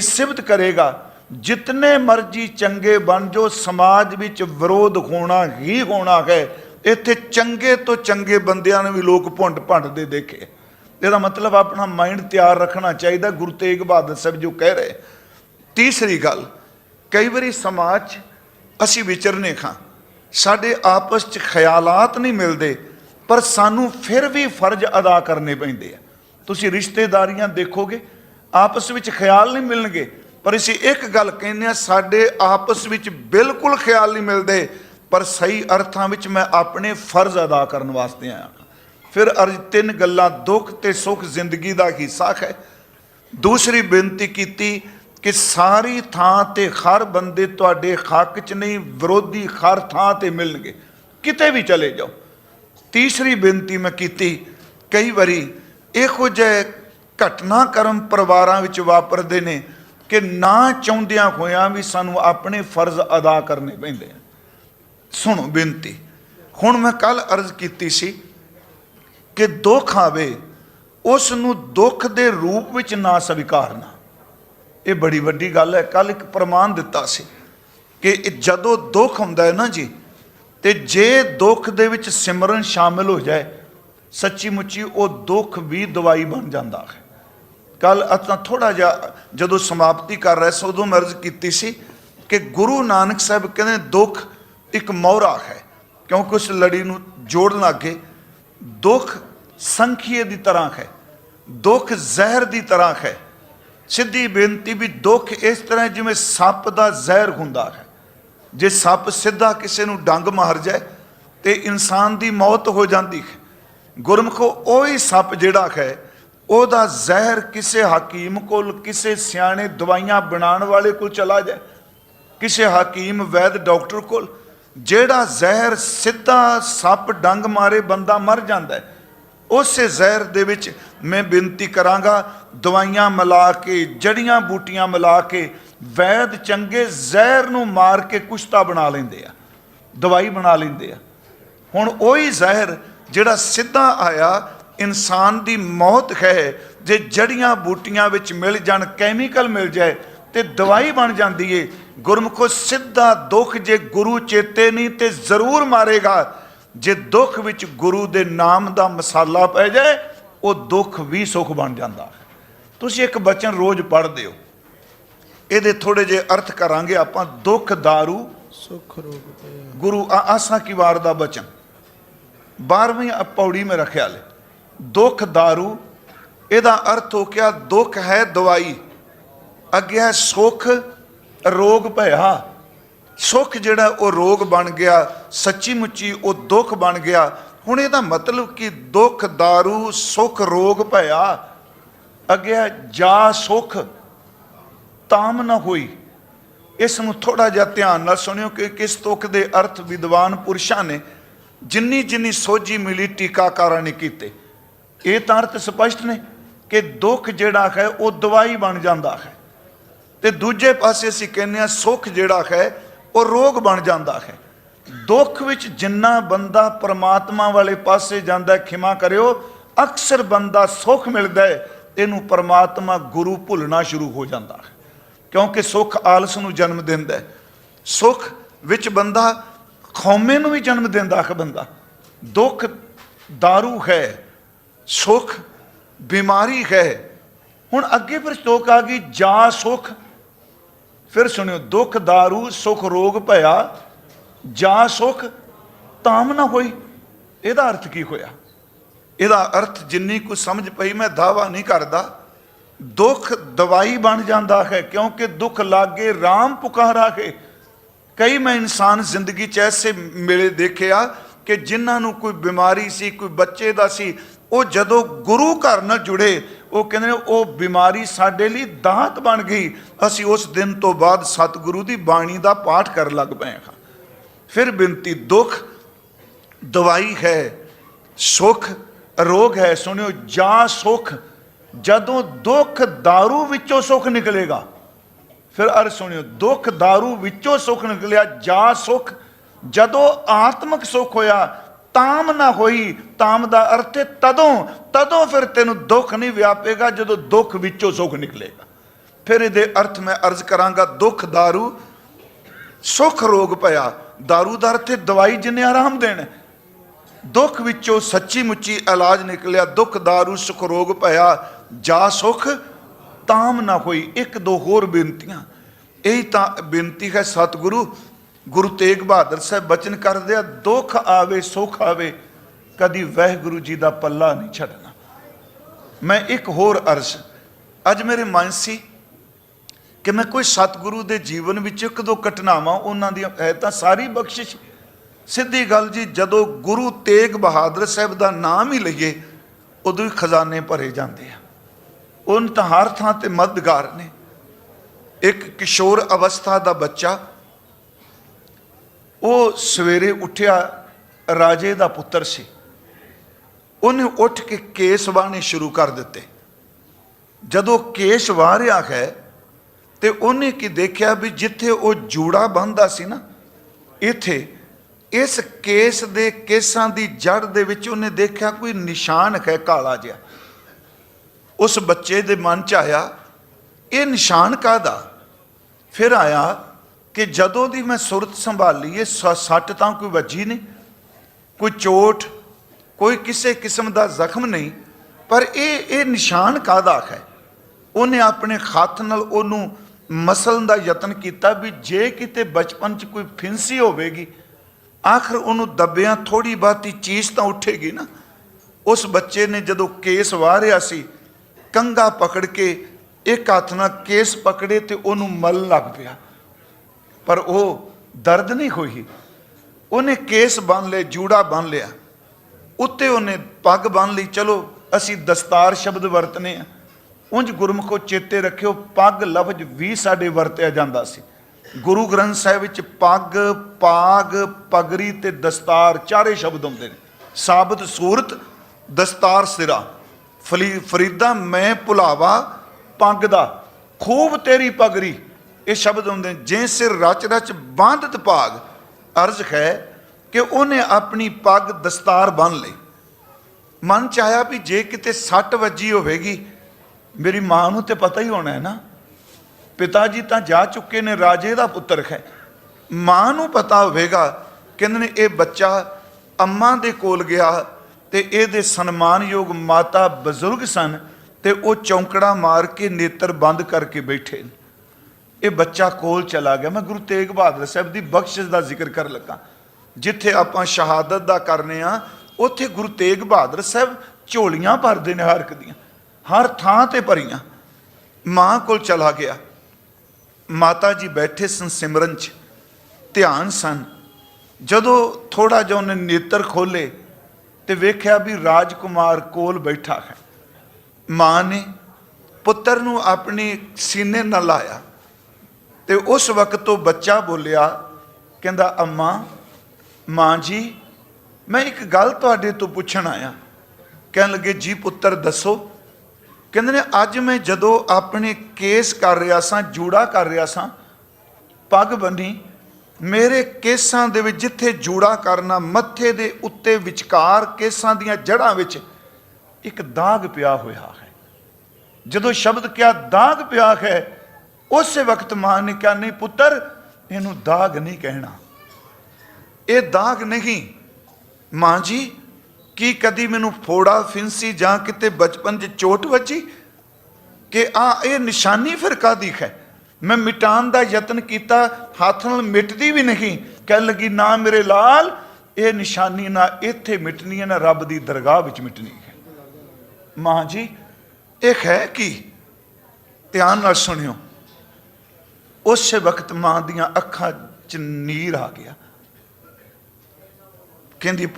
ਸਿਫਤ ਕਰੇਗਾ। ਜਿਤਨੇ ਮਰਜ਼ੀ ਚੰਗੇ ਬਣ ਜੋ ਸਮਾਜ ਵਿੱਚ ਵਿਰੋਧ ਹੋਣਾ ਹੀ ਹੋਣਾ ਹੈ। ਇੱਥੇ ਚੰਗੇ ਤੋਂ ਚੰਗੇ ਬੰਦਿਆਂ ਨੂੰ ਵੀ ਲੋਕ ਭੁੰਡ ਭੰਡਦੇ ਦੇਖੇ। ਇਹਦਾ ਮਤਲਬ ਆਪਣਾ ਮਾਈਂਡ ਤਿਆਰ ਰੱਖਣਾ ਚਾਹੀਦਾ, ਗੁਰੂ ਤੇਗ ਬਹਾਦਰ ਸਾਹਿਬ ਜੋ ਕਹਿ ਰਹੇ। ਤੀਸਰੀ ਗੱਲ, ਕਈ ਵਾਰੀ ਸਮਾਜ ਅਸੀਂ ਵਿਚਰਨੇ ਖਾਂ। ਸਾਡੇ ਆਪਸ 'ਚ ਖਿਆਲਾਤ ਨਹੀਂ ਮਿਲਦੇ, ਪਰ ਸਾਨੂੰ ਫਿਰ ਵੀ ਫਰਜ਼ ਅਦਾ ਕਰਨੇ ਪੈਂਦੇ ਆ। ਤੁਸੀਂ ਰਿਸ਼ਤੇਦਾਰੀਆਂ ਦੇਖੋਗੇ ਆਪਸ ਵਿੱਚ ਖਿਆਲ ਨਹੀਂ ਮਿਲਣਗੇ। ਪਰ ਅਸੀਂ ਇੱਕ ਗੱਲ ਕਹਿੰਦੇ ਆ ਸਾਡੇ ਆਪਸ ਵਿੱਚ ਬਿਲਕੁਲ ਖਿਆਲ ਨਹੀਂ ਮਿਲਦੇ। ਪਰ ਸਹੀ ਅਰਥਾਂ ਵਿੱਚ ਮੈਂ ਆਪਣੇ ਫਰਜ਼ ਅਦਾ ਕਰਨ ਵਾਸਤੇ ਆਇਆ ਫਿਰ ਅਰਜ ਤਿੰਨ ਗੱਲਾਂ, ਦੁੱਖ ਤੇ ਸੁੱਖ ਜ਼ਿੰਦਗੀ ਦਾ ਹਿੱਸਾ ਹੈ। ਦੂਸਰੀ ਬੇਨਤੀ ਕੀਤੀ ਕਿ ਸਾਰੀ ਥਾਂ ਤੇ ਹਰ ਬੰਦੇ ਤੁਹਾਡੇ ਹੱਕ 'ਚ ਨਹੀਂ, ਵਿਰੋਧੀ ਹਰ ਥਾਂ ਤੇ ਮਿਲਣਗੇ। ਕਿਤੇ ਵੀ ਚਲੇ ਜਾਓ। ਤੀਸਰੀ ਬੇਨਤੀ ਮੈਂ ਕੀਤੀ, ਕਈ ਵਾਰੀ ਇਹੋ ਜਿਹੇ ਘਟਨਾਕ੍ਰਮ ਪਰਿਵਾਰਾਂ ਵਿੱਚ ਵਾਪਰਦੇ ਨੇ ਕਿ ਨਾ ਚਾਹੁੰਦਿਆਂ ਹੋਇਆਂ ਵੀ ਸਾਨੂੰ ਆਪਣੇ ਫਰਜ਼ ਅਦਾ ਕਰਨੇ ਪੈਂਦੇ ਆ। ਸੁਣੋ ਬੇਨਤੀ, ਹੁਣ ਮੈਂ ਕੱਲ ਅਰਜ਼ ਕੀਤੀ ਸੀ ਕਿ ਦੁੱਖ ਆਵੇ ਉਸ ਨੂੰ ਦੁੱਖ ਦੇ ਰੂਪ ਵਿੱਚ ਨਾ ਸਵੀਕਾਰਨਾ। ਇਹ ਬੜੀ ਵੱਡੀ ਗੱਲ ਹੈ। ਕੱਲ ਇੱਕ ਪ੍ਰਮਾਣ ਦਿੱਤਾ ਸੀ ਕਿ ਜਦੋਂ ਦੁੱਖ ਹੁੰਦਾ ਹੈ ਨਾ ਜੀ, ਤੇ ਜੇ ਦੁੱਖ ਦੇ ਵਿੱਚ ਸਿਮਰਨ ਸ਼ਾਮਿਲ ਹੋ ਜਾਏ, ਸੱਚੀ ਮੁੱਚੀ ਉਹ ਦੁੱਖ ਵੀ ਦਵਾਈ ਬਣ ਜਾਂਦਾ ਹੈ। ਕੱਲ ਅਤਾਂ ਥੋੜਾ ਜਿਹਾ ਜਦੋਂ ਸਮਾਪਤੀ ਕਰ ਰਹੇ ਸੀ, ਉਦੋਂ ਮਰਜ਼ ਕੀਤੀ ਸੀ ਕਿ ਗੁਰੂ ਨਾਨਕ ਸਾਹਿਬ ਕਹਿੰਦੇ ਦੁੱਖ ਇੱਕ ਮੋਹਰਾ ਹੈ, ਕਿਉਂਕਿ ਉਸ ਲੜੀ ਨੂੰ ਜੋੜਨ ਲੱਗੇ। ਦੁੱਖ ਸੰਖੀਏ ਦੀ ਤਰ੍ਹਾਂ ਹੈ, ਦੁੱਖ ਜ਼ਹਿਰ ਦੀ ਤਰ੍ਹਾਂ ਹੈ। ਸਿੱਧੀ ਬੇਨਤੀ ਵੀ ਦੁੱਖ ਇਸ ਤਰ੍ਹਾਂ ਜਿਵੇਂ ਸੱਪ ਦਾ ਜ਼ਹਿਰ ਹੁੰਦਾ ਹੈ। ਜੇ ਸੱਪ ਸਿੱਧਾ ਕਿਸੇ ਨੂੰ ਡੰਗ ਮਾਰ ਜਾਏ, ਤੇ ਇਨਸਾਨ ਦੀ ਮੌਤ ਹੋ ਜਾਂਦੀ ਹੈ। ਗੁਰਮਖੋ, ਉਹੀ ਸੱਪ ਜਿਹੜਾ ਹੈ ਉਹਦਾ ਜ਼ਹਿਰ ਕਿਸੇ ਹਕੀਮ ਕੋਲ, ਕਿਸੇ ਸਿਆਣੇ ਦਵਾਈਆਂ ਬਣਾਉਣ ਵਾਲੇ ਕੋਲ ਚਲਾ ਜਾਏ, ਕਿਸੇ ਹਕੀਮ ਵੈਦ ਡਾਕਟਰ ਕੋਲ, ਜਿਹੜਾ ਜ਼ਹਿਰ ਸਿੱਧਾ ਸੱਪ ਡੰਗ ਮਾਰੇ ਬੰਦਾ ਮਰ ਜਾਂਦਾ ਉਸੇ ਜ਼ਹਿਰ ਦੇ ਵਿੱਚ ਮੈਂ ਬੇਨਤੀ ਕਰਾਂਗਾ, ਦਵਾਈਆਂ ਮਿਲਾ ਕੇ, ਜੜੀਆਂ ਬੂਟੀਆਂ ਮਿਲਾ ਕੇ, ਵੈਦ ਚੰਗੇ ਜ਼ਹਿਰ ਨੂੰ ਮਾਰ ਕੇ ਕੁਸ਼ਤਾ ਬਣਾ ਲੈਂਦੇ ਆ, ਦਵਾਈ ਬਣਾ ਲੈਂਦੇ ਆ। ਹੁਣ ਉਹੀ ਜ਼ਹਿਰ ਜਿਹੜਾ ਸਿੱਧਾ ਆਇਆ ਇਨਸਾਨ ਦੀ ਮੌਤ ਹੈ ਜੇ ਜੜੀਆਂ ਬੂਟੀਆਂ ਵਿੱਚ ਮਿਲ ਜਾਣ ਕੈਮੀਕਲ ਮਿਲ ਜਾਏ ਤੇ ਦਵਾਈ ਬਣ ਜਾਂਦੀ ਏ। ਗੁਰਮੁਖੋ ਸਿੱਧਾ ਦੁੱਖ ਜੇ ਗੁਰੂ ਚੇਤੇ ਨਹੀਂ ਤੇ ਜ਼ਰੂਰ ਮਾਰੇਗਾ। ਜੇ ਦੁੱਖ ਵਿੱਚ ਗੁਰੂ ਦੇ ਨਾਮ ਦਾ ਮਸਾਲਾ ਪੈ ਜਾਏ ਉਹ ਦੁੱਖ ਵੀ ਸੁਖ ਬਣ ਜਾਂਦਾ। ਤੁਸੀਂ ਇੱਕ ਬਚਨ ਰੋਜ਼ ਪੜ੍ਹਦੇ ਹੋ। ਇਹਦੇ ਥੋੜੇ ਜੇ ਅਰਥ ਕਰਾਂਗੇ ਆਪਾਂ। ਦੁੱਖ दारू ਸੁਖ ਰੋਗ ਗੁਰੂ ਆਸਾ ਕੀ ਵਾਰ ਦਾ ਬਚਨ? 12ਵੀਂ ਪੌੜੀ ਮੇ ਰੱਖਿਆ ਲੈ। ਦੁੱਖ दारू ਇਹਦਾ ਅਰਥ ਹੋ ਗਿਆ ਦੁੱਖ ਹੈ ਦਵਾਈ ਅੱਗੇ ਹੈ ਸੁਖ ਰੋਗ ਭਇਆ ਸੁਖ ਜਿਹੜਾ ਉਹ ਰੋਗ ਬਣ ਗਿਆ ਸੱਚੀ ਮੁੱਚੀ ਉਹ ਦੁੱਖ ਬਣ ਗਿਆ ਹੁਣ ਇਹਦਾ ਮਤਲਬ ਕਿ ਦੁੱਖ दारू ਸੁਖ ਰੋਗ ਭਇਆ ਅੱਗੇ ਹੈ ਜਾ ਸੁਖ ਤਾਮ ਨਾ ਹੋਈ ਇਸ ਨੂੰ ਥੋੜਾ ਜਿਹਾ ਧਿਆਨ ਨਾਲ ਸੁਣਿਓ ਕਿ ਕਿਸ ਤੁਕ ਦੇ ਅਰਥ ਵਿਦਵਾਨ ਪੁਰਸ਼ਾਂ ਨੇ ਜਿੰਨੀ ਜਿੰਨੀ ਸੋਝੀ ਮਿਲੀ ਟੀਕਾਕਾਰਾਂ ਨੇ ਕੀਤੇ ਇਹ ਤਾਂ ਅਰਥ ਸਪਸ਼ਟ ਨੇ ਕਿ ਦੁੱਖ ਜਿਹੜਾ ਹੈ, ਉਹ ਦਵਾਈ ਬਣ ਜਾਂਦਾ ਹੈ। ਤੇ ਦੂਜੇ ਪਾਸੇ ਅਸੀਂ ਕਹਿੰਦੇ ਆ ਸੁੱਖ ਜਿਹੜਾ ਹੈ, ਉਹ ਰੋਗ ਬਣ ਜਾਂਦਾ ਹੈ। ਦੁੱਖ ਵਿੱਚ ਜਿੰਨਾ ਬੰਦਾ ਪਰਮਾਤਮਾ ਵਾਲੇ ਪਾਸੇ ਜਾਂਦਾ ਖਿਮਾ ਕਰਿਓ, ਅਕਸਰ ਬੰਦਾ ਸੁੱਖ ਮਿਲਦਾ ਹੈ, ਇਹਨੂੰ ਪਰਮਾਤਮਾ ਗੁਰੂ ਭੁੱਲਣਾ ਸ਼ੁਰੂ ਹੋ ਜਾਂਦਾ ਹੈ। ਕਿਉਂਕਿ ਸੁੱਖ ਆਲਸ ਨੂੰ ਜਨਮ ਦਿੰਦਾ ਹੈ। ਸੁੱਖ ਵਿੱਚ ਬੰਦਾ ਖੌਮੇ ਨੂੰ ਵੀ ਜਨਮ ਦਿੰਦਾ ਹੈ ਬੰਦਾ। ਦੁੱਖ दारू ਹੈ ਸੁੱਖ ਬਿਮਾਰੀ ਹੈ। ਹੁਣ ਅੱਗੇ ਫਿਰ ਸਤੋਕ ਆ ਗਈ, ਜਾ ਸੁੱਖ। ਫਿਰ ਸੁਣਿਓ, ਦੁੱਖ दारू ਸੁੱਖ, ਰੋਗ ਭਇਆ, ਜਾ ਸੁੱਖ ਤਾਮ ਨਾ ਹੋਈ। ਇਹਦਾ ਅਰਥ ਕੀ ਹੋਇਆ? ਇਹਦਾ ਅਰਥ ਜਿੰਨੀ ਕੁ ਸਮਝ ਪਈ, ਮੈਂ ਦਾਵਾ ਨਹੀਂ ਕਰਦਾ। ਦੁੱਖ ਦਵਾਈ ਬਣ ਜਾਂਦਾ ਹੈ, ਕਿਉਂਕਿ ਦੁੱਖ ਲਾਗੇ RAM ਪੁਕਾਰਾ ਹੈ। ਕਈ ਮੈਂ ਇਨਸਾਨ ਜ਼ਿੰਦਗੀ 'ਚ ਐਸੇ ਮਿਲੇ ਦੇਖਿਆ ਕਿ ਜਿਨ੍ਹਾਂ ਨੂੰ ਕੋਈ ਬਿਮਾਰੀ ਸੀ, ਕੋਈ ਬੱਚੇ ਦਾ ਸੀ ਉਹ ਜਦੋਂ ਗੁਰੂ ਘਰ ਨਾਲ ਜੁੜੇ ਉਹ ਕਹਿੰਦੇ ਨੇ ਉਹ ਬਿਮਾਰੀ ਸਾਡੇ ਲਈ ਦਾਤ ਬਣ ਗਈ ਅਸੀਂ ਉਸ ਦਿਨ ਤੋਂ ਬਾਅਦ ਸਤਿਗੁਰੂ ਦੀ ਬਾਣੀ ਦਾ ਪਾਠ ਕਰਨ ਲੱਗ ਪਏ ਹਾਂ ਫਿਰ ਬੇਨਤੀ ਦੁੱਖ ਦਵਾਈ ਹੈ ਸੁਖ ਰੋਗ ਹੈ ਸੁਣਿਓ ਜਾ ਸੁਖ ਜਦੋਂ ਦੁੱਖ दारू ਵਿੱਚੋਂ ਸੁਖ ਨਿਕਲੇਗਾ ਫਿਰ ਅਰ ਸੁਣਿਓ ਦੁੱਖ दारू ਵਿੱਚੋਂ ਸੁਖ ਨਿਕਲਿਆ ਜਾ ਸੁਖ ਜਦੋਂ ਆਤਮਿਕ ਸੁਖ ਹੋਇਆ ਤਾਮ ਨਾ ਹੋਈ ਤਾਮ ਦਾ ਅਰਥ ਹੈ ਤਦੋਂ ਤਦੋਂ ਫਿਰ ਤੈਨੂੰ ਦੁੱਖ ਨਹੀਂ ਵਿਆਪੇਗਾ ਜਦੋਂ ਦੁੱਖ ਵਿੱਚੋਂ ਸੁਖ ਨਿਕਲੇਗਾ ਫਿਰ ਇਹਦੇ ਅਰਥ ਮੈਂ ਅਰਜ਼ ਕਰਾਂਗਾ ਦੁੱਖ दारू ਸੁਖ ਰੋਗ ਪਿਆ दारू ਦਾ ਅਰਥ ਹੈ ਦਵਾਈ ਜਿੰਨੇ ਆਰਾਮ ਦੇਣ ਦੁੱਖ ਵਿੱਚੋਂ ਸੱਚੀ ਮੁੱਚੀ ਇਲਾਜ ਨਿਕਲਿਆ ਦੁੱਖ दारू ਸੁਖ ਰੋਗ ਪਿਆ ਜਾ ਸੁਖ ਤਾਮ ਨਾ ਹੋਈ ਇੱਕ ਦੋ ਹੋਰ ਬੇਨਤੀਆਂ ਇਹੀ ਤਾਂ ਬੇਨਤੀ ਹੈ ਸਤਿਗੁਰੂ ਗੁਰੂ ਤੇਗ ਬਹਾਦਰ ਸਾਹਿਬ ਬਚਨ ਕਰਦੇ ਆ, ਦੁੱਖ ਆਵੇ, ਸੁੱਖ ਆਵੇ, ਕਦੀ ਵਾਹਿਗੁਰੂ ਜੀ ਦਾ ਪੱਲਾ ਨਹੀਂ ਛੱਡਣਾ। ਮੈਂ ਇੱਕ ਹੋਰ ਅਰਜ਼, ਅੱਜ ਮੇਰੇ ਮਨ ਸੀ ਕਿ ਮੈਂ ਕੋਈ ਸਤਿਗੁਰੂ ਦੇ ਜੀਵਨ ਵਿੱਚ ਇੱਕ ਦੋ ਘਟਨਾਵਾਂ ਉਹਨਾਂ ਦੀਆਂ ਹੈ ਤਾਂ ਸਾਰੀ ਬਖਸ਼ਿਸ਼। ਸਿੱਧੀ ਗੱਲ ਜੀ, ਜਦੋਂ ਗੁਰੂ ਤੇਗ ਬਹਾਦਰ ਸਾਹਿਬ ਦਾ ਨਾਮ ਹੀ ਲਈਏ, ਉਦੋਂ ਹੀ ਖਜ਼ਾਨੇ ਭਰੇ ਜਾਂਦੇ ਆ। ਉਹਨ ਤਾਂ ਹਰ ਥਾਂ ਤੇ ਮਦਦਗਾਰ ਨੇ। ਇੱਕ ਕਿਸ਼ੋਰ ਅਵਸਥਾ ਦਾ ਬੱਚਾ ਉਹ ਸਵੇਰੇ ਉੱਠਿਆ, ਰਾਜੇ ਦਾ ਪੁੱਤਰ ਸੀ। ਉਹਨੇ ਉੱਠ ਕੇ ਕੇਸ ਵਾਹਣੇ ਸ਼ੁਰੂ ਕਰ ਦਿੱਤੇ। ਜਦੋਂ ਕੇਸ ਵਾਹ ਰਿਹਾ ਹੈ, ਤੇ ਉਹਨੇ ਕੀ ਦੇਖਿਆ ਵੀ ਜਿੱਥੇ ਉਹ ਜੂੜਾ ਬੰਨਦਾ ਸੀ ਨਾ, ਇੱਥੇ, ਇਸ ਕੇਸ ਦੇ ਕੇਸਾਂ ਦੀ ਜੜ ਦੇ ਵਿੱਚ ਉਹਨੇ ਦੇਖਿਆ ਕੋਈ ਨਿਸ਼ਾਨ ਹੈ ਕਾਲਾ ਜਿਹਾ। ਉਸ ਬੱਚੇ ਦੇ ਮਨ ਚ ਆਇਆ, ਇਹ ਨਿਸ਼ਾਨ ਕਾਦਾ ਫਿਰ ਆਇਆ ਕਿ ਜਦੋਂ ਦੀ ਮੈਂ ਸੁਰਤ ਸੰਭਾਲੀ ਇਹ ਸੱਟ ਤਾਂ ਕੋਈ ਵੱਜੀ ਨਹੀਂ, ਕੋਈ ਚੋਟ, ਕੋਈ ਕਿਸੇ ਕਿਸਮ ਦਾ ਜ਼ਖਮ ਨਹੀਂ, ਪਰ ਇਹ ਇਹ ਨਿਸ਼ਾਨ ਕਾਦਾ ਹੈ? ਉਹਨੇ ਆਪਣੇ ਹੱਥ ਨਾਲ ਉਹਨੂੰ ਮਸਲਣ ਦਾ ਯਤਨ ਕੀਤਾ ਵੀ ਜੇ ਕਿਤੇ ਬਚਪਨ 'ਚ ਕੋਈ ਫਿੰਸੀ ਹੋਵੇਗੀ, ਆਖਰ ਉਹਨੂੰ ਦੱਬਿਆਂ ਥੋੜੀ ਬਾਤੀ ਚੀਜ਼ ਤਾਂ ਉੱਠੇਗੀ ਨਾ। ਉਸ ਬੱਚੇ ਨੇ ਜਦੋਂ ਕੇਸ ਵਾਰਿਆ ਸੀ ਕੰਗਾ ਪਕੜ ਕੇ ਇੱਕ ਹੱਥ ਨਾਲ ਕੇਸ ਪਕੜੇ ਤੇ ਉਹਨੂੰ ਮਲ ਲੱਗ ਪਿਆ। ਪਰ ਉਹ ਦਰਦ ਨਹੀਂ ਹੋਈ। ਉਹਨੇ ਕੇਸ ਬੰਨ ਲਏ, ਜੂੜਾ ਬੰਨ ਲਿਆ। ਉੱਤੇ ਉਹਨੇ ਪੱਗ ਬੰਨ ਲਈ, ਚਲੋ ਅਸੀਂ ਦਸਤਾਰ ਸ਼ਬਦ ਵਰਤਨੇ ਆ। ਉਂਝ ਗੁਰਮੁਖੋ ਚੇਤੇ ਰੱਖਿਓ, ਪੱਗ ਲਫ਼ਜ਼ ਵੀ ਸਾਡੇ ਵਰਤਿਆ ਜਾਂਦਾ ਸੀ। ਗੁਰੂ ਗ੍ਰੰਥ ਸਾਹਿਬ ਵਿੱਚ ਪੱਗ, ਪਾਗ, ਪਗਰੀ ਤੇ ਦਸਤਾਰ ਚਾਰੇ ਸ਼ਬਦ ਹੁੰਦੇ ਨੇ। ਸਾਬਤ ਸੂਰਤ, ਦਸਤਾਰ ਸਿਰਾ। ਫਲੀ ਫਰੀਦਾ ਮੈਂ ਭੁਲਾਵਾ, ਪੱਗ ਦਾ। ਖੂਬ ਤੇਰੀ ਪਗਰੀ। ਇਹ ਸ਼ਬਦ ਹੁੰਦੇ ਨੇ ਜੇ ਸਿਰ ਰਚ ਰਚ ਬਾਂਧਤ ਭਾਗ, ਅਰਜ਼ ਹੈ ਕਿ ਉਹਨੇ ਆਪਣੀ ਪੱਗ ਦਸਤਾਰ ਬੰਨ ਲਈ। ਮਨ ਚ ਆਇਆ ਵੀ ਜੇ ਕਿਤੇ ਸੱਟ ਵੱਜੀ ਹੋਵੇਗੀ, ਮੇਰੀ ਮਾਂ ਨੂੰ ਤੇ ਪਤਾ ਹੀ ਹੋਣਾ ਹੈ ਨਾ। ਪਿਤਾ ਜੀ ਤਾਂ ਜਾ ਚੁੱਕੇ ਨੇ, ਰਾਜੇ ਦਾ ਪੁੱਤਰ ਹੈ। ਮਾਂ ਨੂੰ ਪਤਾ ਹੋਵੇਗਾ, ਕਹਿੰਦੇ ਨੇ, ਇਹ ਬੱਚਾ ਅੰਮਾ ਦੇ ਕੋਲ ਗਿਆ ਤੇ ਇਹਦੇ ਸਨਮਾਨਯੋਗ ਮਾਤਾ ਬਜ਼ੁਰਗ ਸਨ ਤੇ ਉਹ ਚੌਂਕੜਾ ਮਾਰ ਕੇ ਨੇਤਰ ਬੰਦ ਕਰਕੇ ਬੈਠੇ ਨੇ। ਇਹ ਬੱਚਾ ਕੋਲ ਚਲਾ ਗਿਆ। ਮੈਂ ਗੁਰੂ ਤੇਗ ਬਹਾਦਰ ਸਾਹਿਬ ਦੀ ਬਖਸ਼ਿਸ਼ ਦਾ ਜ਼ਿਕਰ ਕਰਨ ਲੱਗਾ। ਜਿੱਥੇ ਆਪਾਂ ਸ਼ਹਾਦਤ ਦਾ ਕਰਨੇ ਆ, ਉੱਥੇ ਗੁਰੂ ਤੇਗ ਬਹਾਦਰ ਸਾਹਿਬ ਝੋਲੀਆਂ ਭਰਦੇ ਨੇ ਹਰ ਇੱਕ ਦੀਆਂ। ਹਰ ਥਾਂ ਤੇ ਭਰੀਆਂ। ਮਾਂ ਕੋਲ ਚਲਾ ਗਿਆ। ਮਾਤਾ ਜੀ ਬੈਠੇ ਸਨ ਸਿਮਰਨ ਚ। ਧਿਆਨ ਸਨ। ਜਦੋਂ ਥੋੜਾ ਜਿਹਾ ਉਹਨੇ ਨੇਤਰ ਖੋਲੇ ਤੇ ਵੇਖਿਆ ਵੀ ਰਾਜਕੁਮਾਰ ਕੋਲ ਬੈਠਾ ਹੈ। ਮਾਂ ਨੇ ਪੁੱਤਰ ਨੂੰ ਆਪਣੇ ਸੀਨੇ ਨਾਲ ਲਾਇਆ। ਤੇ ਉਸ ਵਕਤ ਉਹ ਬੱਚਾ ਬੋਲਿਆ, ਕਹਿੰਦਾ, ਅੰਮਾ, ਮਾਂ ਜੀ, ਮੈਂ ਇੱਕ ਗੱਲ ਤੁਹਾਡੇ ਤੋਂ ਪੁੱਛਣ ਆਇਆ। ਕਹਿਣ ਲੱਗੇ, ਜੀ ਪੁੱਤਰ, ਦੱਸੋ। ਕਹਿੰਦੇ ਨੇ, ਅੱਜ ਮੈਂ ਜਦੋਂ ਆਪਣੇ ਕੇਸ ਕਰ ਰਿਹਾ ਸਾਂ, ਜੂੜਾ ਕਰ ਰਿਹਾ ਸਾਂ, ਪੱਗ ਬੰਨੀ, ਮੇਰੇ ਕੇਸਾਂ ਦੇ ਵਿੱਚ ਜਿੱਥੇ ਜੂੜਾ ਕਰਨਾ, ਮੱਥੇ ਦੇ ਉੱਤੇ ਵਿਚਕਾਰ ਕੇਸਾਂ ਦੀਆਂ ਜੜ੍ਹਾਂ ਵਿੱਚ ਇੱਕ ਦਾਗ ਪਿਆ ਹੋਇਆ ਹੈ। ਜਦੋਂ ਸ਼ਬਦ ਕਿਹਾ, ਦਾਗ ਪਿਆ ਹੈ ਉਸੇ ਵਕਤ ਮਾਂ ਨੇ ਕਿਹਾ, ਨਹੀਂ ਪੁੱਤਰ, ਇਹਨੂੰ ਦਾਗ ਨਹੀਂ ਕਹਿਣਾ। ਇਹ ਦਾਗ ਨਹੀਂ। ਮਾਂ ਜੀ, ਕੀ ਕਦੀ ਮੈਨੂੰ ਫੋੜਾ, ਫਿੰਸੀ ਜਾਂ ਕਿਤੇ ਬਚਪਨ 'ਚ ਚੋਟ ਵੱਜੀ? ਕਿ ਆ ਇਹ ਨਿਸ਼ਾਨੀ ਫਿਰ ਕਾਦੀ ਹੈ? ਮੈਂ ਮਿਟਾਉਣ ਦਾ ਯਤਨ ਕੀਤਾ, ਹੱਥ ਨਾਲ ਮਿਟਦੀ ਵੀ ਨਹੀਂ। ਕਹਿਣ ਲੱਗੀ, ਨਾ ਮੇਰੇ ਲਾਲ, ਇਹ ਨਿਸ਼ਾਨੀ ਨਾ ਇੱਥੇ ਮਿਟਣੀ ਹੈ, ਨਾ ਰੱਬ ਦੀ ਦਰਗਾਹ ਵਿੱਚ ਮਿਟਣੀ ਹੈ। ਮਾਂ ਜੀ, ਇਹ ਹੈ ਕੀ? ਧਿਆਨ ਨਾਲ ਸੁਣਿਓ। ਉਸੇ ਵਕਤ ਮਾਂ ਦੀਆਂ ਅੱਖਾਂ 'ਚ ਨੀਰ ਆ ਗਿਆ। ਕਹਿੰਦੀ ਪੁੱਤ